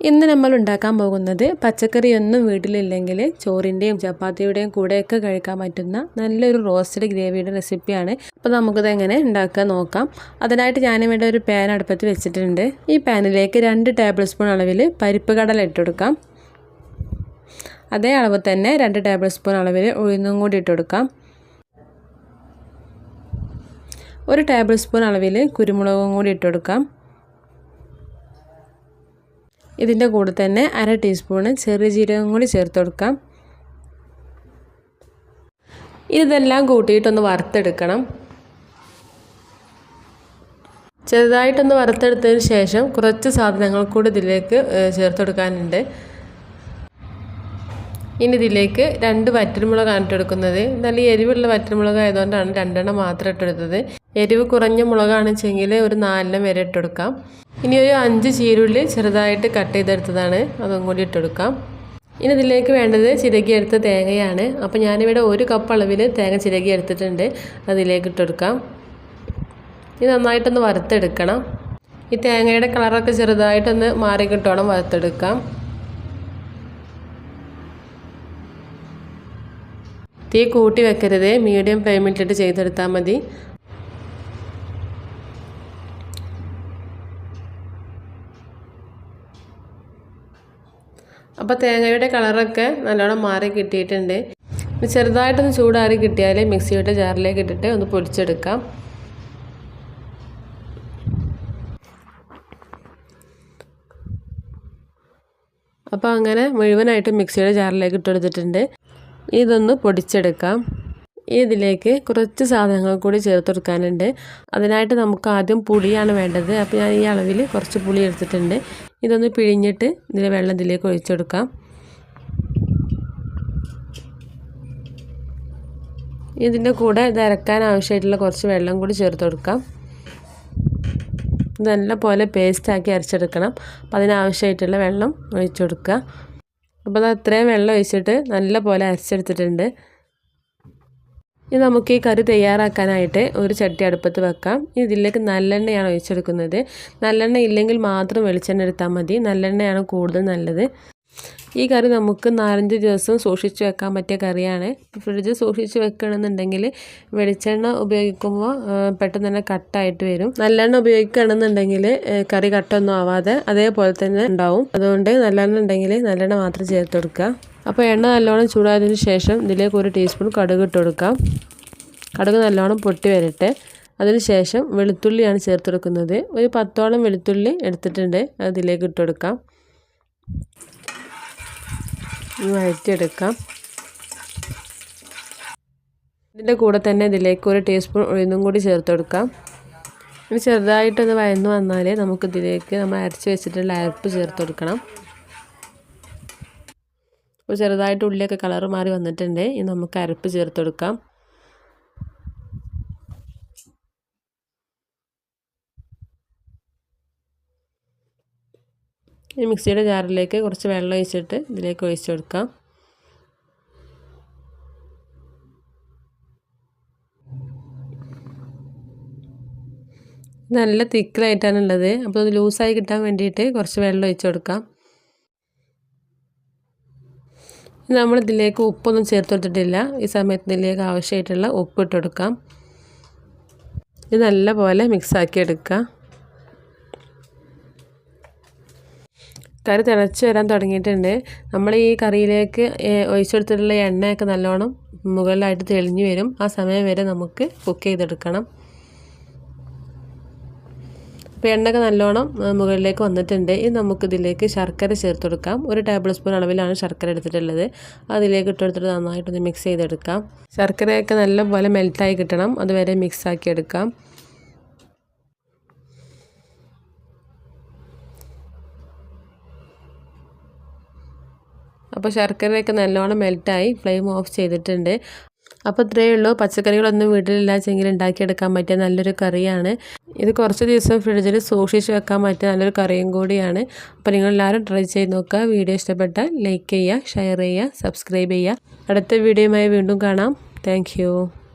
ഇന്ന് നമ്മൾ ഉണ്ടാക്കാൻ പോകുന്നത് പച്ചക്കറിയൊന്നും വീട്ടിലില്ലെങ്കിൽ ചോറിന്റെയും ചപ്പാത്തിയുടെയും കൂടെയൊക്കെ കഴിക്കാൻ പറ്റുന്ന നല്ലൊരു റോസ്റ്റഡ് ഗ്രേവിയുടെ റെസിപ്പിയാണ് അപ്പോൾ നമുക്കത് എങ്ങനെ ഉണ്ടാക്കാൻ നോക്കാം. അതിനായിട്ട് ഞാൻ ഞാനിവിടെ ഒരു പാൻ അടുപ്പത്ത് വെച്ചിട്ടുണ്ട്. ഈ പാനിലേക്ക് രണ്ട് ടേബിൾ സ്പൂൺ അളവിൽ പരിപ്പ് കടല ഇട്ടുകൊടുക്കാം അതേ അളവ് തന്നെ രണ്ട് ടേബിൾ സ്പൂൺ അളവിൽ ഉഴുന്നും കൂടി ഇട്ടുകൊടുക്കാം ഒരു ടേബിൾ സ്പൂൺ അളവിൽ കുരുമുളകും കൂടി ഇട്ടുകൊടുക്കാം ഇതിന്റെ കൂടെ തന്നെ അര ടീസ്പൂണ് ചെറിയ ജീരകം കൂടി ചേർത്ത് കൊടുക്കാം. ഇതെല്ലാം കൂട്ടിയിട്ടൊന്ന് വറുത്തെടുക്കണം. ചെറുതായിട്ടൊന്ന് വറുത്തെടുത്തതിന് ശേഷം കുറച്ച് സാധനങ്ങൾ കൂടി ഇതിലേക്ക് ചേർത്ത് കൊടുക്കാനുണ്ട്. ഇനി ഇതിലേക്ക് രണ്ട് വറ്റൽമുളകാണ് ഇട്ടെടുക്കുന്നത് നല്ല എരിവുള്ള വറ്റൽമുളക് ആയതുകൊണ്ടാണ് രണ്ടെണ്ണം മാത്രം ഇട്ടെടുത്തത് എരിവ് കുറഞ്ഞ മുളകാണെന്ന് വെച്ചെങ്കിൽ ഒരു നാലെണ്ണം വരെ ഇട്ടെടുക്കാം ഇനി ഒരു അഞ്ച് ചീരുള്ളി ചെറുതായിട്ട് കട്ട് ചെയ്തെടുത്തതാണ്. അതും കൂടി ഇട്ടെടുക്കാം. ഇനി ഇതിലേക്ക് വേണ്ടത് ചിരകിയെടുത്ത തേങ്ങയാണ്. അപ്പോൾ ഞാനിവിടെ ഒരു കപ്പ് അളവിൽ തേങ്ങ ചിരകി എടുത്തിട്ടുണ്ട് അതിലേക്ക് ഇട്ടെടുക്കാം. ഇത് നന്നായിട്ടൊന്ന് വറുത്തെടുക്കണം. ഈ തേങ്ങയുടെ കളറൊക്കെ ചെറുതായിട്ടൊന്ന് മാറി വറുത്തെടുക്കാം. തീ കൂട്ടി വെക്കരുത്. മീഡിയം ഫ്ലെയിമിട്ടിട്ട് ചെയ്തെടുത്താൽ മതി. അപ്പോൾ തേങ്ങയുടെ കളറൊക്കെ നല്ലോണം മാറി കിട്ടിയിട്ടുണ്ട്. ചെറുതായിട്ടൊന്ന് ചൂടാറി കിട്ടിയാൽ മിക്സിയുടെ ജാറിലേക്ക് ഇട്ടിട്ട് ഒന്ന് പൊടിച്ചെടുക്കാം. അപ്പോൾ അങ്ങനെ മുഴുവനായിട്ട് മിക്സിയുടെ ജാറിലേക്ക് ഇട്ടെടുത്തിട്ടുണ്ട്. ഇതൊന്ന് പൊടിച്ചെടുക്കാം. ഇതിലേക്ക് കുറച്ച് സാധനങ്ങൾ കൂടി ചേർത്ത് കൊടുക്കാനുണ്ട്. അതിനായിട്ട് നമുക്ക് ആദ്യം പുളിയാണ് വേണ്ടത്. അപ്പോൾ ഞാൻ ഈ അളവിൽ കുറച്ച് പുളി എടുത്തിട്ടുണ്ട്. ഇതൊന്ന് പിഴിഞ്ഞിട്ട് ഇതിലെ വെള്ളം ഇതിലേക്ക് ഒഴിച്ചെടുക്കാം ഇതിന്റെ കൂടെ ഇത് അരക്കാൻ ആവശ്യമായിട്ടുള്ള കുറച്ച് വെള്ളം കൂടി ചേർത്ത് കൊടുക്കാം. നല്ല പോലെ പേസ്റ്റാക്കി അരച്ചെടുക്കണം. അപ്പോൾ അതിനാവശ്യമായിട്ടുള്ള വെള്ളം ഒഴിച്ചു കൊടുക്കുക. അപ്പോൾ അത് അത്രയും വെള്ളം ഒഴിച്ചിട്ട് നല്ല പോലെ അരച്ചെടുത്തിട്ടുണ്ട്. ഇനി നമുക്ക് ഈ കറി തയ്യാറാക്കാനായിട്ട് ഒരു ചട്ടി അടുപ്പത്ത് വെക്കാം. ഇതിലേക്ക് നല്ലെണ്ണയാണ് ഒഴിച്ചെടുക്കുന്നത്. നല്ലെണ്ണ ഇല്ലെങ്കിൽ മാത്രം വെളിച്ചെണ്ണ എടുത്താൽ മതി. നല്ലെണ്ണയാണ് കൂടുതൽ നല്ലത്. ഈ കറി നമുക്ക് നാലഞ്ച് ദിവസം സൂക്ഷിച്ച് വെക്കാൻ പറ്റിയ കറിയാണ്. ഫ്രിഡ്ജ് സൂക്ഷിച്ച് വെക്കണമെന്നുണ്ടെങ്കിൽ വെളിച്ചെണ്ണ ഉപയോഗിക്കുമ്പോൾ പെട്ടെന്ന് തന്നെ കട്ടായിട്ട് വരും. നല്ലെണ്ണ ഉപയോഗിക്കുകയാണെന്നുണ്ടെങ്കിൽ കറി കട്ടൊന്നും ആവാതെ അതേപോലെ തന്നെ ഉണ്ടാവും. അതുകൊണ്ട് നല്ലെണ്ണ ഉണ്ടെങ്കിൽ നല്ലെണ്ണ മാത്രം ചേർത്ത് കൊടുക്കുക. അപ്പോൾ എണ്ണ നല്ലോണം ചൂടായതിന് ശേഷം ഇതിലേക്ക് ഒരു ടീസ്പൂൺ കടുക് ഇട്ട് കൊടുക്കാം. കടുക് നല്ലോണം പൊട്ടി വരട്ടെ. അതിനുശേഷം വെളുത്തുള്ളിയാണ് ചേർത്ത് കൊടുക്കുന്നത്. ഒരു പത്തോളം വെളുത്തുള്ളി എടുത്തിട്ടുണ്ട്. അതിലേക്ക് ഇട്ട് കൊടുക്കാം. വഴറ്റിയെടുക്കാം. ഇതിന്റെ കൂടെ തന്നെ ഇതിലേക്ക് ഒരു ടീസ്പൂൺ ഉഴുന്നും കൂടി ചേർത്ത് കൊടുക്കാം. ഇനി ചെറുതായിട്ടൊന്ന് വയന്ന് വന്നാൽ നമുക്ക് ഇതിലേക്ക് നമ്മൾ അരച്ച് വെച്ചിട്ടുള്ള അരപ്പ് ചേർത്ത് കൊടുക്കണം. അപ്പോൾ ചെറുതായിട്ട് ഉള്ളിയൊക്കെ കളർ മാറി വന്നിട്ടുണ്ട്. ഇനി നമുക്ക് അരപ്പ് ചേർത്ത് കൊടുക്കാം മിക്സിയുടെ ജാറിലേക്ക് കുറച്ച് വെള്ളം ഒഴിച്ചിട്ട് ഇതിലേക്ക് ഒഴിച്ചു കൊടുക്കാം നല്ല തിക്കിലായിട്ടാണ് ഉള്ളത് അപ്പോൾ അത് ലൂസായി കിട്ടാൻ വേണ്ടിയിട്ട് കുറച്ച് വെള്ളം ഒഴിച്ചു കൊടുക്കാം നമ്മൾ ഇതിലേക്ക് ഉപ്പൊന്നും ചേർത്ത് കൊടുത്തിട്ടില്ല. ഈ സമയത്ത് ഇതിലേക്ക് ആവശ്യമായിട്ടുള്ള ഉപ്പ് ഇട്ട് കൊടുക്കാം ഇത് നല്ലപോലെ മിക്സാക്കി കറി തിളച്ച് വരാൻ തുടങ്ങിയിട്ടുണ്ട്. നമ്മൾ ഈ കറിയിലേക്ക് ഒഴിച്ചെടുത്തിട്ടുള്ള എണ്ണയൊക്കെ നല്ലോണം മുകളിലായിട്ട് തെളിഞ്ഞു വരും. ആ സമയം വരെ നമുക്ക് കുക്ക് ചെയ്തെടുക്കണം. അപ്പോൾ എണ്ണയൊക്കെ നല്ലോണം മുകളിലേക്ക് വന്നിട്ടുണ്ട്. ഇനി നമുക്കിതിലേക്ക് ശർക്കര ചേർത്ത് കൊടുക്കാം. ഒരു ടേബിൾ സ്പൂൺ അളവിലാണ് ശർക്കര എടുത്തിട്ടുള്ളത്. അതിലേക്ക് ഇട്ടെടുത്തിട്ട് നന്നായിട്ടൊന്ന് മിക്സ് ചെയ്തെടുക്കാം. ശർക്കരയൊക്കെ നല്ലപോലെ മെൽറ്റായി കിട്ടണം. അതുവരെ മിക്സ് ആക്കി എടുക്കാം. അപ്പോൾ ശർക്കരയൊക്കെ നല്ലോണം മെൽറ്റായി ഫ്ലെയിം ഓഫ് ചെയ്തിട്ടുണ്ട്. അപ്പോൾ ഇത്രയേ ഉള്ളൂ. പച്ചക്കറികളൊന്നും വീട്ടിലില്ലാച്ചെങ്കിൽ ഉണ്ടാക്കിയെടുക്കാൻ പറ്റിയ നല്ലൊരു കറിയാണ്. ഇത് കുറച്ച് ദിവസം ഫ്രിഡ്ജിൽ സൂക്ഷിച്ച് വെക്കാൻ പറ്റിയ നല്ലൊരു കറിയും കൂടിയാണ്. അപ്പോൾ നിങ്ങളെല്ലാവരും ട്രൈ ചെയ്ത് നോക്കുക. വീഡിയോ ഇഷ്ടപ്പെട്ടാൽ ലൈക്ക് ചെയ്യുക ഷെയർ ചെയ്യുക സബ്സ്ക്രൈബ് ചെയ്യുക. അടുത്ത വീഡിയോയുമായി വീണ്ടും കാണാം. താങ്ക്